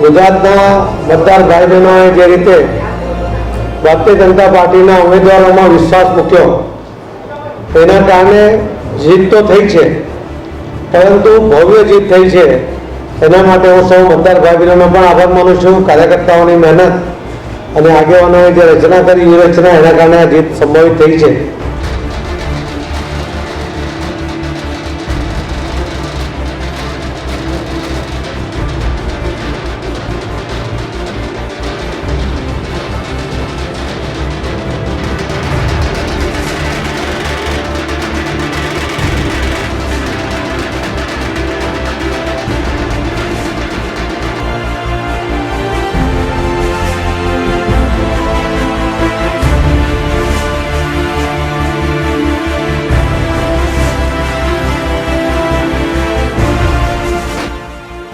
ગુજરાતના મતદાર ભાઈ બહેનોએ જે રીતે ભારતીય જનતા પાર્ટીના ઉમેદવારોમાં વિશ્વાસ મૂક્યો, એના કારણે જીત તો થઈ છે, પરંતુ ભવ્ય જીત થઈ છે. એના માટે હું સૌ મતદાર ભાઈ બહેનોનો પણ આભાર માનું છું, કાર્યકર્તાઓની મહેનત અને આગેવાનોએ જે રચના કરી, એ રચના એના કારણે આ જીત સંભવિત થઈ છે.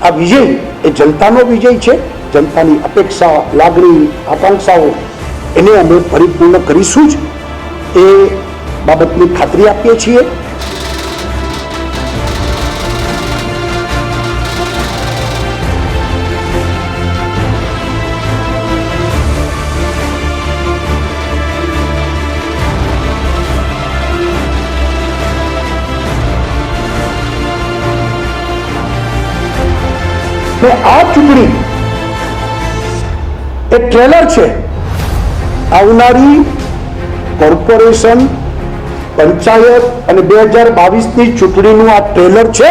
આ વિજય એ જનતાનો વિજય છે. જનતાની અપેક્ષા, લાગણી, આકાંક્ષાઓ એને અમે પરિપૂર્ણ કરીશું જ. એ બાબતની ખાતરી આપીએ છીએ. ને આ ચૂંટણી એ ટ્રેલર છે. આવનારી કોર્પોરેશન પંચાયત અને બે હજાર બાવીસની ચૂંટણીનું આ ટ્રેલર છે.